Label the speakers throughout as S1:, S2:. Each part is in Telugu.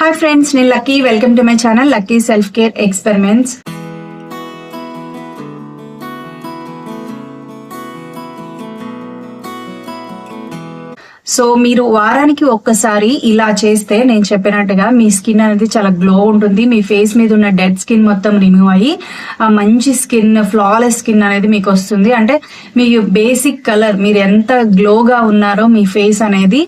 S1: హాయ్ ఫ్రెండ్స్ నేను Lucky welcome to my channel Lucky self care experiments so మీరు వారానికి ఒక్కసారి ఇలా చేస్తే నేను చెప్పినట్టుగా మీ స్కిన్ అనేది చాలా గ్లో ఉంటుంది. మీ ఫేస్ మీద ఉన్న డెడ్ స్కిన్ మొత్తం రిమూవ్ అయ్యి ఆ మంచి స్కిన్ ఫ్లాలెస్ స్కిన్ అనేది మీకు వస్తుంది. అంటే మీ బేసిక్ కలర్ మీరు ఎంత గ్లోగా ఉన్నారో మీ ఫేస్ అనేది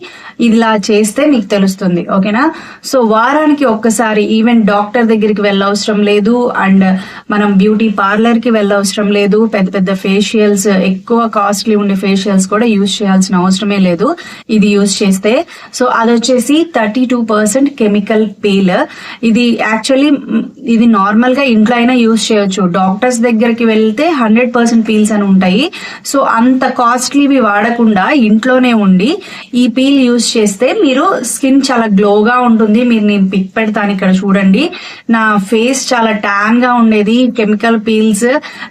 S1: ఇలా చేస్తే మీకు తెలుస్తుంది. ఓకేనా సో వారానికి ఒక్కసారి ఈవెన్ డాక్టర్ దగ్గరికి వెళ్ళవసరం లేదు. అండ్ మనం బ్యూటీ పార్లర్కి వెళ్ళవసరం లేదు. పెద్ద పెద్ద ఫేషియల్స్ ఎక్కువ కాస్ట్లీ ఉండే ఫేషియల్స్ కూడా యూజ్ చేయాల్సిన అవసరమే లేదు. ఇది యూజ్ చేస్తే. సో అది వచ్చేసి thirty two percent chemical peel. ఇది యాక్చువల్లీ ఇది నార్మల్గా ఇంట్లో అయినా యూజ్ చేయొచ్చు. డాక్టర్స్ దగ్గరికి వెళ్తే హండ్రెడ్ పర్సెంట్ పీల్స్ అని ఉంటాయి. సో అంత కాస్ట్లీవి వాడకుండా ఇంట్లోనే ఉండి ఈ పీల్ యూజ్ చేస్తే మీరు స్కిన్ చాలా గ్లోగా ఉంటుంది. మీరు నేను పిక్ పెడతాను ఇక్కడ చూడండి. నా ఫేస్ చాలా ట్యాన్గా ఉండేది. కెమికల్ పీల్స్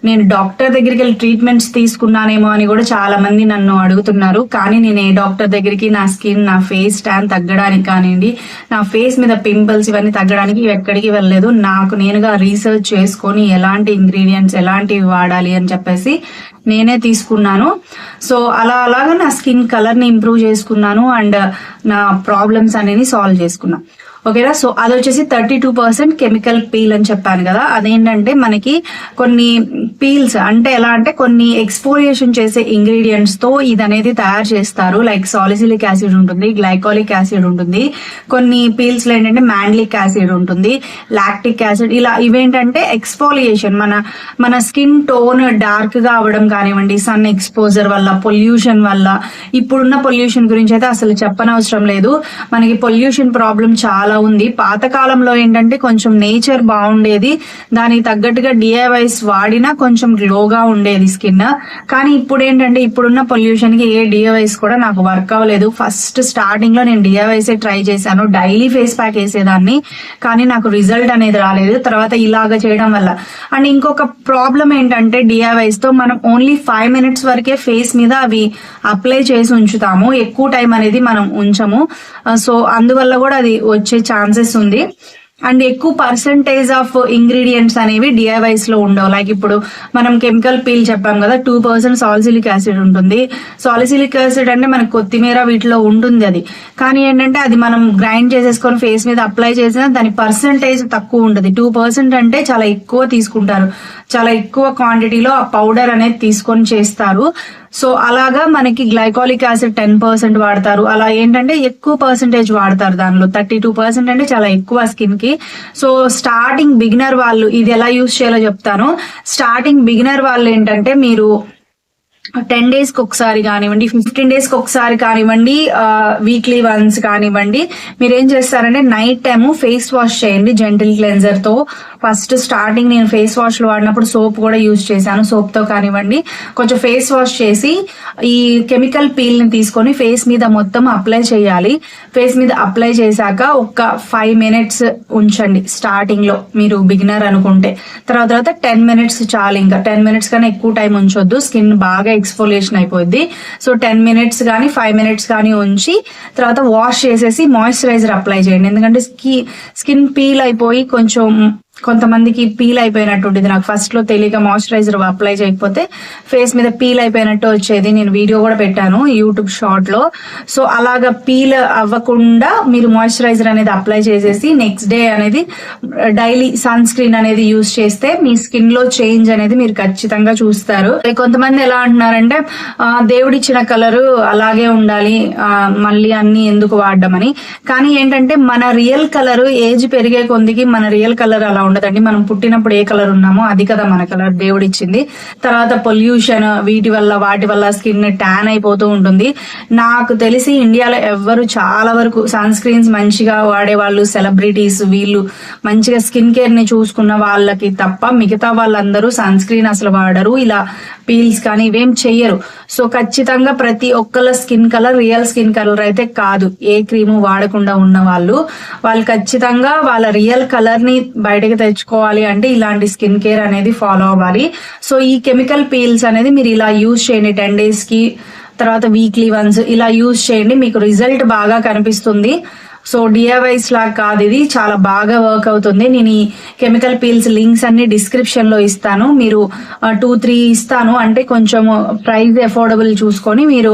S1: నేను డాక్టర్ దగ్గరికి వెళ్ళి ట్రీట్మెంట్స్ తీసుకున్నానేమో అని కూడా చాలా మంది నన్ను అడుగుతున్నారు. కానీ నేను ఏ డాక్టర్ దగ్గర దగ్గరికి నా స్కిన్ నా ఫేస్ ట్యాన్ తగ్గడానికి కానివ్వండి నా ఫేస్ మీద పింపుల్స్ ఇవన్నీ తగ్గడానికి ఎక్కడికి వెళ్ళలేదు. నాకు నేనుగా రీసెర్చ్ చేసుకొని ఎలాంటి ఇంగ్రీడియంట్స్ ఎలాంటివి వాడాలి అని చెప్పేసి నేనే తీసుకున్నాను. సో అలా అలాగా నా స్కిన్ కలర్ని ఇంప్రూవ్ చేసుకున్నాను అండ్ నా ప్రాబ్లమ్స్ అనేది సాల్వ్ చేసుకున్నాను ఓకేనా? సో అది వచ్చేసి thirty two percent chemical peel అని చెప్పాను కదా. అదేంటంటే మనకి కొన్ని పీల్స్ అంటే ఎలా అంటే కొన్ని ఎక్స్పోరియేషన్ చేసే ఇంగ్రీడియంట్స్తో ఇది అనేది తయారు చేస్తారు. లైక్ సాలిసిలిక్ యాసిడ్ ఉంటుంది గ్లైకాలిక్ యాసిడ్ ఉంటుంది. కొన్ని పీల్స్లో ఏంటంటే మ్యాండ్లిక్ యాసిడ్ ఉంటుంది లాక్టిక్ యాసిడ్. ఇలా ఇవేంటంటే ఎక్స్పోలియేషన్ మన మన స్కిన్ టోన్ డార్క్గా అవడం కానివ్వండి సన్ ఎక్స్పోజర్ వల్ల పొల్యూషన్ వల్ల ఇప్పుడున్న పొల్యూషన్ గురించి అయితే అసలు చెప్పనవసరం లేదు. మనకి పొల్యూషన్ ప్రాబ్లం చాలా ఉంది. పాత కాలంలో ఏంటంటే కొంచెం నేచర్ బాగుండేది. దానికి తగ్గట్టుగా డిఐవైస్ వాడినా కొంచెం గ్లోగా ఉండేది స్కిన్ కానీ ఇప్పుడు ఏంటంటే ఇప్పుడున్న పొల్యూషన్కి ఏ డిఐవైస్ కూడా నాకు వర్క్ అవ్వలేదు. ఫస్ట్ స్టార్టింగ్లో నేను డిఐవైస్ ట్రై చేశాను. డైలీ ఫేస్ ప్యాక్ వేసేదాన్ని. కానీ నాకు రిజల్ట్ అనేది రాలేదు. తర్వాత ఇలాగ చేయడం వల్ల. అండ్ ఇంకొక ప్రాబ్లం ఏంటంటే డిఐవైస్తో మనం ఓన్లీ ఫైవ్ మినిట్స్ వరకే ఫేస్ మీద అవి అప్లై చేసి ఉంచుతాము. ఎక్కువ టైం అనేది మనం ఉంచము. Uh, సో అందువల్ల కూడా అది వచ్చే ఛాన్సెస్ ఉంది. అండ్ ఎక్కువ పర్సంటేజ్ ఆఫ్ ఇంగ్రీడియంట్స్ అనేవి డిఐవైస్లో ఉండవు. లైక్ ఇప్పుడు మనం కెమికల్ పీల్ చెప్పాం కదా టూ పర్సెంట్ సాలిసిలిక్ యాసిడ్ ఉంటుంది. సాలిసిలిక్ యాసిడ్ అంటే మనకు కొత్తిమీర వీటిలో ఉంటుంది అది. కానీ ఏంటంటే అది మనం గ్రైండ్ చేసేసుకొని ఫేస్ మీద అప్లై చేసినా దాని పర్సంటేజ్ తక్కువ ఉంటుంది టూ పర్సెంట్ అంటే చాలా ఎక్కువ తీసుకుంటారు. చాలా ఎక్కువ క్వాంటిటీలో ఆ పౌడర్ అనేది తీసుకొని చేస్తారు. సో అలాగా మనకి గ్లైకాలిక్ యాసిడ్ టెన్ పర్సెంట్ వాడతారు. అలా ఏంటంటే ఎక్కువ పర్సెంటేజ్ వాడతారు దానిలో. థర్టీ టూ పర్సెంట్ అంటే చాలా ఎక్కువ స్కిన్కి. సో స్టార్టింగ్ బిగినర్ వాళ్ళు ఇది ఎలా యూస్ చేయాలో చెప్తాను. స్టార్టింగ్ బిగినర్ వాళ్ళు ఏంటంటే మీరు టెన్ డేస్కి ఒకసారి కానివ్వండి ఫిఫ్టీన్ డేస్కి ఒకసారి కానివ్వండి వీక్లీ వన్స్ కానివ్వండి మీరు ఏం చేస్తారంటే నైట్ టైము ఫేస్ వాష్ చేయండి జెంటిల్ క్లెన్జర్తో. ఫస్ట్ స్టార్టింగ్ నేను ఫేస్ వాష్లు వాడినప్పుడు సోప్ కూడా యూజ్ చేశాను సోప్తో కానివ్వండి. కొంచెం ఫేస్ వాష్ చేసి ఈ కెమికల్ పీల్ని తీసుకొని ఫేస్ మీద మొత్తం అప్లై చేయాలి. ఫేస్ మీద అప్లై చేశాక ఒక ఫైవ్ మినిట్స్ ఉంచండి స్టార్టింగ్లో మీరు బిగినర్ అనుకుంటే. తర్వాత తర్వాత టెన్ మినిట్స్ చాలు ఇంకా. టెన్ మినిట్స్ కన్నా ఎక్కువ టైం ఉంచొద్దు స్కిన్ బాగా ఎక్స్ఫోలియేషన్ అయిపోద్ది. సో టెన్ మినిట్స్ కానీ ఫైవ్ మినిట్స్ కానీ ఉంచి తర్వాత వాష్ చేసేసి మాయిశ్చరైజర్ అప్లై చేయండి. ఎందుకంటే స్కిన్ పీల్ అయిపోయి కొంచెం కొంతమందికి పీల్ అయిపోయినట్టు ఉండేది నాకు ఫస్ట్లో తెలియక మాయిశ్చరైజర్ అప్లై చేయకపోతే ఫేస్ మీద పీల్ అయిపోయినట్టు వచ్చేది. నేను వీడియో కూడా పెట్టాను యూట్యూబ్ షార్ట్లో. సో అలాగా పీల్ అవ్వకుండా మీరు మాయిశ్చరైజర్ అనేది అప్లై చేసేసి నెక్స్ట్ డే అనేది డైలీ సన్ స్క్రీన్ అనేది యూస్ చేస్తే మీ స్కిన్లో చేంజ్ అనేది మీరు ఖచ్చితంగా చూస్తారు. కొంతమంది ఎలా అంటున్నారంటే దేవుడిచ్చిన కలర్ అలాగే ఉండాలి మళ్ళీ అన్ని ఎందుకు వాడడం అని కానీ ఏంటంటే మన రియల్ కలర్ ఏజ్ పెరిగే కొందికి మన రియల్ కలర్ అలా ఉండదండి. మనం పుట్టినప్పుడు ఏ కలర్ ఉన్నామో అది కదా మన కలర్ దేవుడు ఇచ్చింది తర్వాత పొల్యూషన్ వీటి వల్ల వాటి వల్ల స్కిన్ ట్యాన్ అయిపోతూ ఉంటుంది. నాకు తెలిసి ఇండియాలో ఎవ్వరు చాలా వరకు సన్ స్క్రీన్స్ మంచిగా వాడే వాళ్ళు సెలబ్రిటీస్ వీళ్ళు మంచిగా స్కిన్ కేర్ని చూసుకున్న వాళ్ళకి తప్ప మిగతా వాళ్ళందరూ సన్ స్క్రీన్ అసలు వాడరు. ఇలా పీల్స్ కానీ ఇవేం చెయ్యరు. సో ఖచ్చితంగా ప్రతి ఒక్కళ్ళ skin colour real skin colour అయితే కాదు. ఏ క్రీము వాడకుండా ఉన్న వాళ్ళు. వాళ్ళు ఖచ్చితంగా వాళ్ళ రియల్ కలర్ని బయటకి తెచ్చుకోవాలి అంటే ఇలాంటి స్కిన్ కేర్ అనేది ఫాలో అవ్వాలి. సో ఈ కెమికల్ పీల్స్ అనేది మీరు ఇలా యూజ్ చేయండి టెన్ డేస్కి తర్వాత వీక్లీ వన్స్ ఇలా యూజ్ చేయండి మీకు రిజల్ట్ బాగా కనిపిస్తుంది. సో డిఐవైస్ లాగా కాదు ఇది. చాలా బాగా వర్క్ అవుతుంది. నేను ఈ కెమికల్ పీల్స్ లింక్స్ అన్ని డిస్క్రిప్షన్లో ఇస్తాను. మీరు టూ త్రీ ఇస్తాను. అంటే కొంచెం ప్రైస్ అఫోర్డబుల్ చూసుకొని మీరు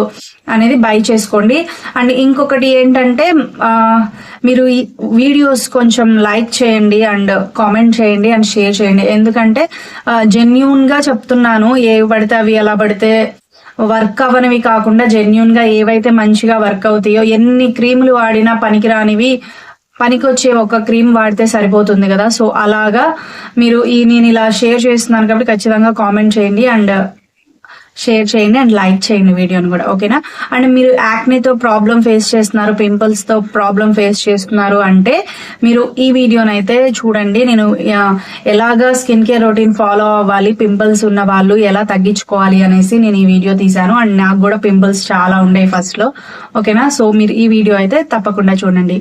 S1: అనేది బై చేసుకోండి. అండ్ ఇంకొకటి ఏంటంటే మీరు ఈ వీడియోస్ కొంచెం లైక్ చేయండి అండ్ కామెంట్ చేయండి అండ్ షేర్ చేయండి. ఎందుకంటే జెన్యున్గా చెప్తున్నాను. ఏవి పడితే అవి ఎలా పడితే వర్క్ అవ్వనివి కాకుండా జెన్యున్గా ఏవైతే మంచిగా వర్క్ అవుతాయో ఎన్ని క్రీములు వాడినా పనికిరానివి పనికొచ్చే ఒక క్రీమ్ వాడితే సరిపోతుంది కదా. సో అలాగా మీరు ఈ నేను ఇలా షేర్ చేస్తున్నాను కాబట్టి ఖచ్చితంగా కామెంట్ చేయండి. అండ్ షేర్ చేయండి అండ్ లైక్ చేయండి వీడియోని కూడా ఓకేనా అండ్ మీరు యాక్నేతో ప్రాబ్లం ఫేస్ చేస్తున్నారు పింపుల్స్తో ప్రాబ్లం ఫేస్ చేస్తున్నారు అంటే మీరు ఈ వీడియోని అయితే చూడండి. నేను ఎలాగ ఎలాగా స్కిన్ కేర్ రొటీన్ ఫాలో అవ్వాలి పింపుల్స్ ఉన్న వాళ్ళు ఎలా తగ్గించుకోవాలి అనేసి నేను ఈ వీడియో తీశాను. అండ్ నాకు కూడా పింపుల్స్ చాలా ఉండేవి ఫస్ట్లో ఓకేనా సో మీరు ఈ వీడియో అయితే తప్పకుండా చూడండి.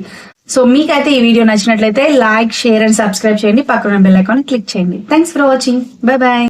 S1: సో మీకైతే ఈ వీడియో నచ్చినట్లయితే లైక్ షేర్ అండ్ సబ్స్క్రైబ్ చేయండి. పక్కన బెల్ ఐకాన్ క్లిక్ చేయండి. Thanks for watching bye bye